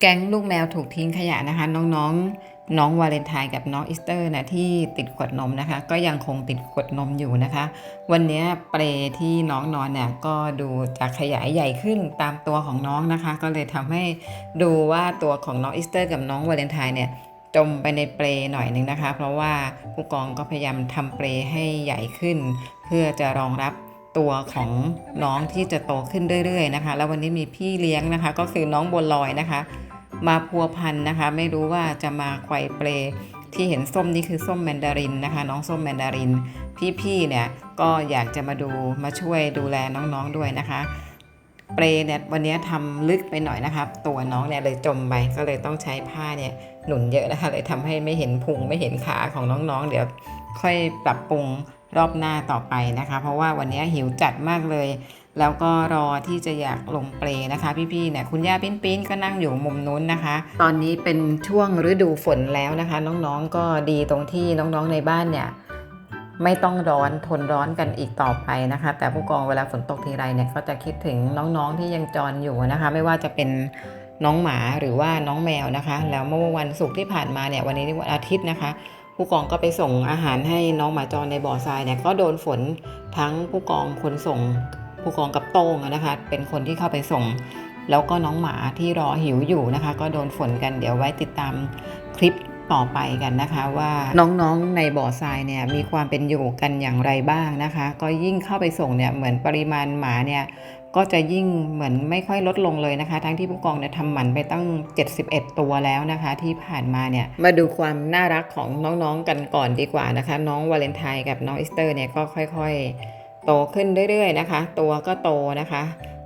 แก๊งลูกแมวถูกทิ้งขยะนะคะ น้องๆ น้องวาเลนไทน์กับน้องอีสเตอร์นะที่ติดขวดนมนะคะ ก็ยังคงติดขวดนมอยู่นะคะ วันนี้เปลที่น้องนอนเนี่ยก็ดูจะขยายใหญ่ขึ้นตามตัวของน้องนะคะ ก็เลยทำให้ดูว่าตัวของน้องอีสเตอร์ กับน้องวาเลนไทน์เนี่ยจมไปในเปลหน่อยหนึงนะคะ เพราะว่าผู้กองก็พยายามทำเปลให้ใหญ่ขึ้น เพื่อจะรองรับตัวของน้องที่จะโตขึ้นเรื่อยๆนะคะ แล้ววันนี้มีพี่เลี้ยงนะคะ ก็คือน้องบัวลอยนะคะ มาพัวพันนะคะ ไม่รู้ว่าจะมาไกวเปลที่เห็นส้มนี่คือส้มแมนดารินนะคะ น้องส้มแมนดาริน พี่ๆเนี่ยก็อยากจะมาดูมาช่วยดูแลน้องๆด้วยนะคะ เปลเนี่ยวันนี้ทำลึกไปหน่อยนะครับ ตัวน้องเนี่ยเลยจมไปก็เลยต้องใช้ผ้าเนี่ยหนุนเยอะนะคะ เลยทำให้ไม่เห็นพุงไม่เห็นขาของน้องๆ เดี๋ยวค่อยปรับปรุงรอบหน้าต่อไปนะคะ เพราะว่าวันนี้หิวจัดมากเลย แล้วก็รอที่จะอยากลงเปลนะคะ พี่ๆเนี่ยคุณย่าปิ้นปิ้นก็นั่งอยู่มุมนู้นนะคะ ตอนนี้เป็นช่วงฤดูฝนแล้วนะคะ น้องๆก็ดีตรงที่น้องๆในบ้านเนี่ยไม่ต้องร้อนทนร้อนกันอีกต่อไปนะคะ แต่ผู้กองเวลาฝนตกทีไรเนี่ยก็จะคิดถึงน้องๆที่ยังจรอยู่นะคะ ไม่ว่าจะเป็นน้องหมาหรือว่าน้องแมวนะคะ แล้วเมื่อวันศุกร์ที่ผ่านมาเนี่ยวันนี้วันอาทิตย์นะคะ ผู้กองก็ไปส่งอาหารให้น้องหมาจรในบ่อทรายเนี่ยก็โดนฝนทั้งผู้กองคนส่ง ผู้กองกับโต้งนะคะ เป็นคนที่เข้าไปส่ง แล้วก็น้องหมาที่รอหิวอยู่นะคะ ก็โดนฝนกันเดี๋ยวไว้ติดตามคลิปต่อไปกันนะคะว่าน้องๆในบ่อทรายเนี่ยมีความเป็นอยู่กันอย่างไรบ้างนะคะ ก็ยิ่งเข้าไปส่งเนี่ยเหมือนปริมาณหมาเนี่ยก็จะยิ่งเหมือนไม่ค่อยลดลงเลยนะคะ ทั้งที่ผู้กองเนี่ยทำหมันไปตั้ง 71 ตัวแล้วนะคะ ที่ผ่านมาเนี่ยมาดูความน่ารักของน้องๆกันก่อนดีกว่านะคะ น้องวาเลนไทน์กับน้องอีสเตอร์เนี่ยก็ค่อย ๆ โตขึ้นเรื่อยๆนะคะ ตัวก็โตนะคะ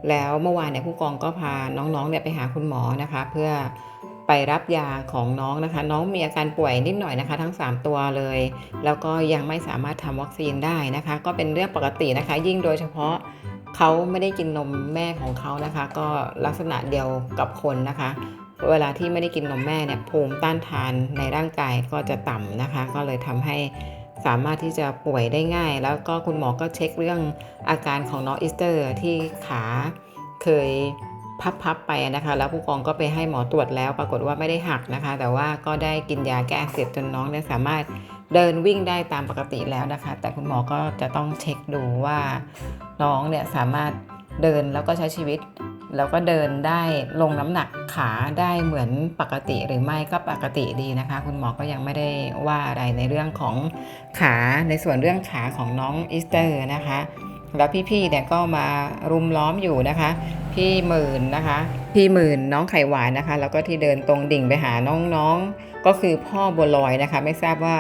แล้วเมื่อวานเนี่ยผู้กองก็พาน้องๆเนี่ยไปหาคุณหมอนะคะ เพื่อไปรับยาของน้องนะคะ น้องมีอาการป่วยนิดหน่อยนะคะ ทั้ง 3 ตัวเลย แล้วก็ยังไม่สามารถทำวัคซีนได้นะคะ ก็เป็นเรื่องปกตินะคะ ยิ่งโดยเฉพาะเขาไม่ได้กินนมแม่ของเขานะคะ ก็ลักษณะเดียวกับคนนะคะ เวลาที่ไม่ได้กินนมแม่เนี่ยภูมิต้านทานในร่างกายก็จะต่ำนะคะ ก็เลยทำให้ สามารถที่จะป่วยได้ง่าย แล้วก็คุณหมอก็เช็คเรื่องอาการของน้องอีสเตอร์ที่ขาเคยพับๆไปนะคะ แล้วผู้กองก็ไปให้หมอตรวจแล้ว ปรากฏว่าไม่ได้หักนะคะ แต่ว่าก็ได้กินยาแก้อักเสบจนน้องเนี่ยสามารถเดินวิ่งได้ตามปกติแล้วนะคะ แต่คุณหมอก็จะต้องเช็คดูว่าน้องเนี่ยสามารถเดินแล้วก็ใช้ชีวิต แล้วก็เดินได้ลงน้ำหนักขาได้เหมือนปกติหรือไม่ก็ปกติดีนะคะ คุณหมอก็ยังไม่ได้ว่าอะไรในเรื่องของขาในส่วนเรื่องขาของน้องอีสเตอร์นะคะ แล้วพี่ๆเนี่ยก็มารุมล้อมอยู่นะคะ พี่หมื่นนะคะ พี่หมื่นน้องไข่หวานนะคะ แล้วก็ที่เดินตรงดิ่งไปหาน้องๆ ก็คือพ่อบัวลอยนะคะ ไม่ทราบว่า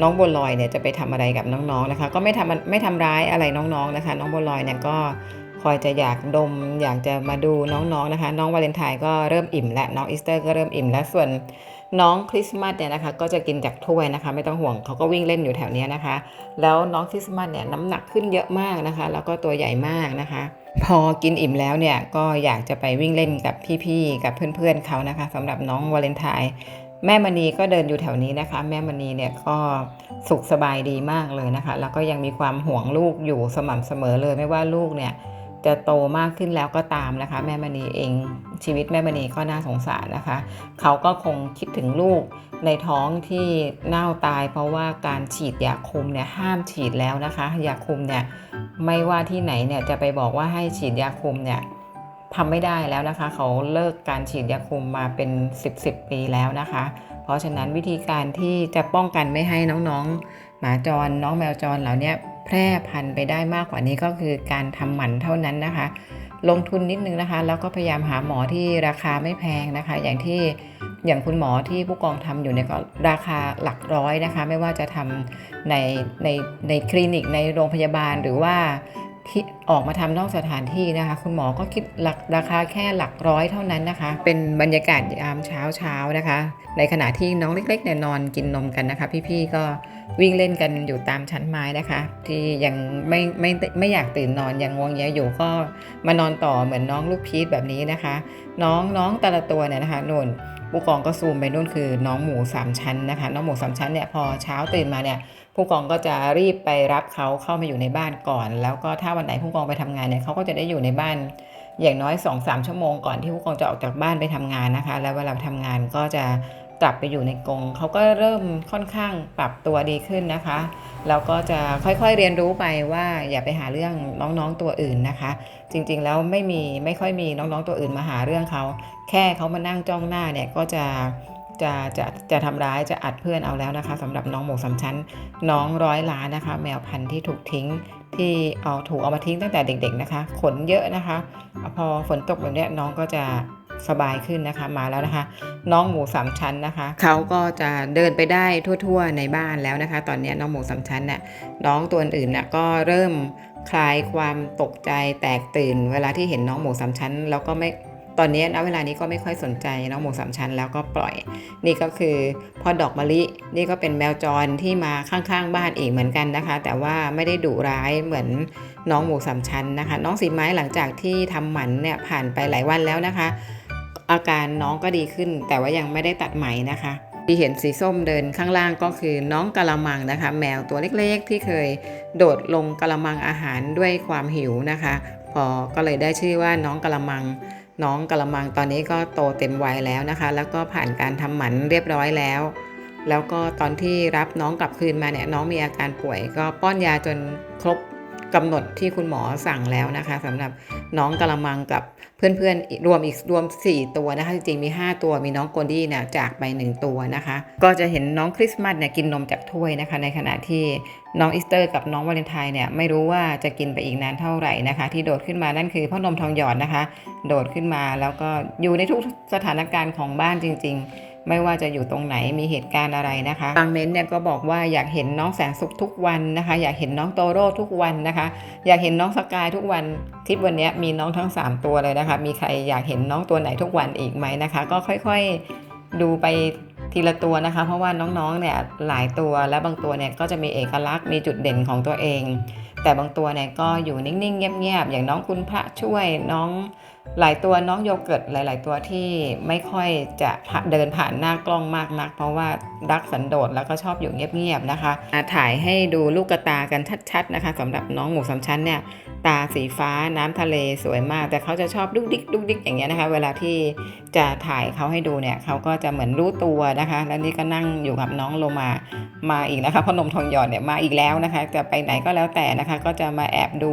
น้องบัวลอยเนี่ยจะไปทำอะไรกับน้องๆนะคะ ก็ไม่ทำไม่ทำร้ายอะไรน้องๆนะคะ น้องบัวลอยเนี่ยก็ คอยจะอยากดม อยากจะมาดูน้องๆนะคะ น้องวาเลนไทน์ก็เริ่มอิ่มและน้องอีสเตอร์ก็เริ่มอิ่มและส่วนน้องคริสต์มาสเนี่ยนะคะก็จะกินจากถ้วยนะคะ ไม่ต้องห่วงเขาก็วิ่งเล่นอยู่แถวนี้นะคะ แล้วน้องคริสต์มาสเนี่ยน้ำหนักขึ้นเยอะมากนะคะ แล้วก็ตัวใหญ่มากนะคะ พอกินอิ่มแล้วเนี่ยก็อยากจะไปวิ่งเล่นกับพี่ๆกับเพื่อนๆเขานะคะสำหรับน้องวาเลนไทน์แม่มณีก็เดินอยู่แถวนี้นะคะ แม่มณีเนี่ยก็สุขสบายดีมากเลยนะคะ แล้วก็ยังมีความห่วงลูกอยู่สม่ำเสมอเลยไม่ว่าลูกเนี่ย จะโตมากขึ้นแล้วก็ตามนะคะ แม่มณีเองชีวิตแม่มณีก็น่าสงสารนะคะ เขาก็คงคิดถึงลูกในท้องที่เน่าตาย เพราะว่าการฉีดยาคุมเนี่ยห้ามฉีดแล้วนะคะยาคุมเนี่ยไม่ว่าที่ไหนเนี่ยจะไปบอกว่าให้ฉีดยาคุมเนี่ยทำไม่ได้แล้วนะคะ เขาเลิกการฉีดยาคุมมาเป็น 10บสปีแล้วนะคะ เพราะฉะนั้นวิธีการที่จะป้องกันไม่ให้น้องๆ หมาจรน้องแมวจรเหล่าเนี้ยแพร่พันธุ์ไปได้มากกว่านี้ก็คือการทำหมันเท่านั้นนะคะ ลงทุนนิดนึงนะคะ แล้วก็พยายามหาหมอที่ราคาไม่แพงนะคะ อย่างที่อย่างคุณหมอที่ผู้กองทำอยู่เนี่ยก็ราคาหลักร้อยนะคะ ไม่ว่าจะทำในในในคลินิกในโรงพยาบาลหรือว่า ออกมาทำนอกสถานที่นะคะ คุณหมอก็คิดหลักราคาแค่หลักร้อยเท่านั้นนะคะ เป็นบรรยากาศยามเช้าเช้านะคะ ในขณะที่น้องเล็กๆเนี่ยนอนกินนมกันนะคะ พี่ๆก็วิ่งเล่นกันอยู่ตามชั้นไม้นะคะ ที่ยังไม่ไม่ไม่อยากตื่นนอนยังงวงเงียอยู่ก็มานอนต่อเหมือนน้องลูกพีชแบบนี้นะคะ น้องน้องแต่ละตัวเนี่ยนะคะนุ่น ผู้กองก็ซูมไปนู่นคือน้องหมูสามชั้นนะคะ น้องหมูสามชั้นเนี่ยพอเช้าตื่นมาเนี่ยผู้กองก็จะรีบไปรับเขาเข้ามาอยู่ในบ้านก่อน แล้วก็ถ้าวันไหนผู้กองไปทำงานเนี่ยเขาก็จะได้อยู่ในบ้านอย่างน้อย 2-3 ชั่วโมงก่อนที่ผู้กองจะออกจากบ้านไปทำงานนะคะ แล้วเวลาไปทำงานก็จะ กลับไปอยู่ในกรงเขาก็เริ่มค่อนข้างปรับตัวดีขึ้นนะคะแล้วก็จะค่อยๆเรียนรู้ไปว่าอย่าไปหาเรื่องน้องๆตัวอื่นนะคะ จริงๆแล้วไม่มีไม่ค่อยมีน้องๆตัวอื่นมาหาเรื่องเขาแค่เขามานั่งจ้องหน้าเนี่ยก็จะจะจะจะทำร้ายจะอัดเพื่อนเอาแล้วนะคะสำหรับน้องหมูสามชั้น น้องร้อยล้านนะคะ แมวพันธุ์ที่ถูกทิ้งที่เอาถูกเอามาทิ้งตั้งแต่เด็ก ๆนะคะ ขนเยอะนะคะ พอฝนตกแบบนี้น้องก็จะ สบายขึ้นนะคะมาแล้วนะคะ น้องหมูสามชั้นนะคะเขาก็จะเดินไปได้ทั่ว ๆ ในบ้านแล้วนะคะ ตอนนี้น้องหมูสามชั้นเนี่ยน้องตัวอื่นน่ะก็เริ่มคลายความตกใจแตกตื่น เวลาที่เห็นน้องหมูสามชั้น แล้วก็ไม่ตอนนี้นะเวลานี้ก็ไม่ค่อยสนใจน้องหมูสามชั้น แล้วก็ปล่อย นี่ก็คือพ่อดอกมะลิ นี่ก็เป็นแมวจรที่มาข้างๆบ้านอีกเหมือนกันนะคะ แต่ว่าไม่ได้ดุร้ายเหมือนน้องหมูสามชั้นนะคะ น้องสีไม้หลังจากที่ทำหมันเนี่ยผ่านไปหลายวันแล้วนะคะ อาการน้องก็ดีขึ้น แต่ว่ายังไม่ได้ตัดไหมนะคะ ที่เห็นสีส้มเดินข้างล่างก็คือน้องกะละมังนะคะ แมวตัวเล็กๆ ที่เคยโดดลงกะละมังอาหารด้วยความหิวนะคะ พอก็เลยได้ชื่อว่าน้องกะละมัง น้องกะละมังตอนนี้ก็โตเต็มวัยแล้วนะคะ แล้วก็ผ่านการทำหมันเรียบร้อยแล้ว แล้วก็ตอนที่รับน้องกลับคืนมาเนี่ยน้องมีอาการป่วย ก็ป้อนยาจนครบกำหนดที่คุณหมอสั่งแล้วนะคะสำหรับ น้องกะละมังกับเพื่อนๆรวมอีกรวม 4 ตัวนะคะ จริงๆมี 5 ตัวมีน้องโกลดี้เนี่ยจากไป 1 ตัวนะคะ ก็จะเห็นน้องคริสต์มาสเนี่ยกินนมจากถ้วยนะคะ ในขณะที่น้องอีสเตอร์กับน้องวาเลนไทน์เนี่ยไม่รู้ว่าจะกินไปอีกนานเท่าไหร่นะคะ ที่โดดขึ้นมานั่นคือพ่อนมทองหยอดนะคะ โดดขึ้นมาแล้วก็อยู่ในทุกสถานการณ์ของบ้านจริง ๆ ไม่ว่าจะอยู่ตรงไหนมีเหตุการณ์อะไรนะคะบางเม้นเนี่ยก็บอกว่าอยากเห็นน้องแสนสุขทุกวันนะคะ อยากเห็นน้องโตโร่ทุกวันนะคะ อยากเห็นน้องสกายทุกวันคลิปวันนี้มีน้องทั้ง 3 ตัวเลยนะคะ มีใครอยากเห็นน้องตัวไหนทุกวันอีกไหมนะคะ ก็ค่อยๆดูไปทีละตัวนะคะ เพราะว่าน้องๆเนี่ยหลายตัวและบางตัวเนี่ยก็จะมีเอกลักษณ์มีจุดเด่นของตัวเอง แต่บางตัวเนี่ยก็อยู่นิ่งๆ เงียบๆ อย่างน้องคุณพระช่วยน้องหลายตัวน้องโยเกิร์ตหลาย ๆ ตัวที่ไม่ค่อยจะเดินผ่านหน้ากล้องมากนัก เพราะว่ารักสันโดษแล้วก็ชอบอยู่เงียบๆนะคะะถ่ายให้ดูลูกกระตากันชัดๆนะคะสำหรับน้องหมูสามชั้นเนี่ยตาสีฟ้าน้ำทะเลสวยมาก แต่เขาจะชอบดุกดิกดุกดิกอย่างเงี้ยนะคะ เวลาที่จะถ่ายเขาให้ดูเนี่ยเขาก็จะเหมือนรู้ตัวนะคะ แล้วนี่ก็นั่งอยู่กับน้องโลมามาอีกนะคะพนมทองหยอดเนี่ยมาอีกแล้วนะคะ จะไปไหนก็แล้วแต่นะคะก็จะมาแอบดู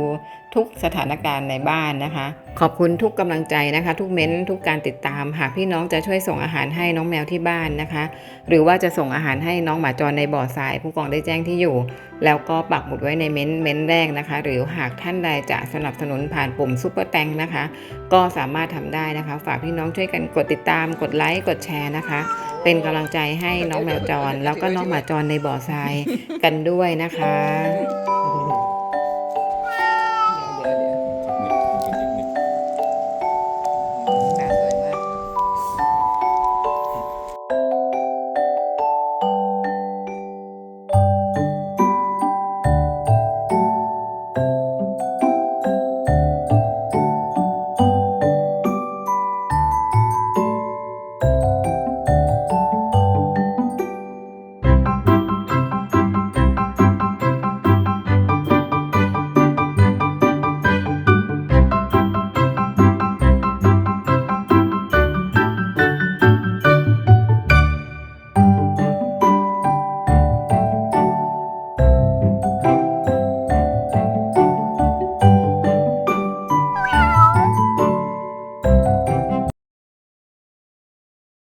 ทุกสถานการณ์ในบ้านนะคะ ขอบคุณทุกกำลังใจนะคะ ทุกเม้นทุกการติดตาม หากพี่น้องจะช่วยส่งอาหารให้น้องแมวที่บ้านนะคะ หรือว่าจะส่งอาหารให้น้องหมาจรในบ่อทราย ผู้กองได้แจ้งที่อยู่ แล้วก็ปักหมุดไว้ในเม้นเม้นแรกนะคะ หรือหากท่านใดจะสนับสนุนผ่านปุ่มซุปเปอร์แตงนะคะ ก็สามารถทำได้นะคะ ฝากพี่น้องช่วยกันกดติดตาม กดไลค์กดแชร์นะคะ เป็นกำลังใจให้น้องแมวจร แล้วก็น้องหมาจรในบ่อทรายกันด้วยนะคะ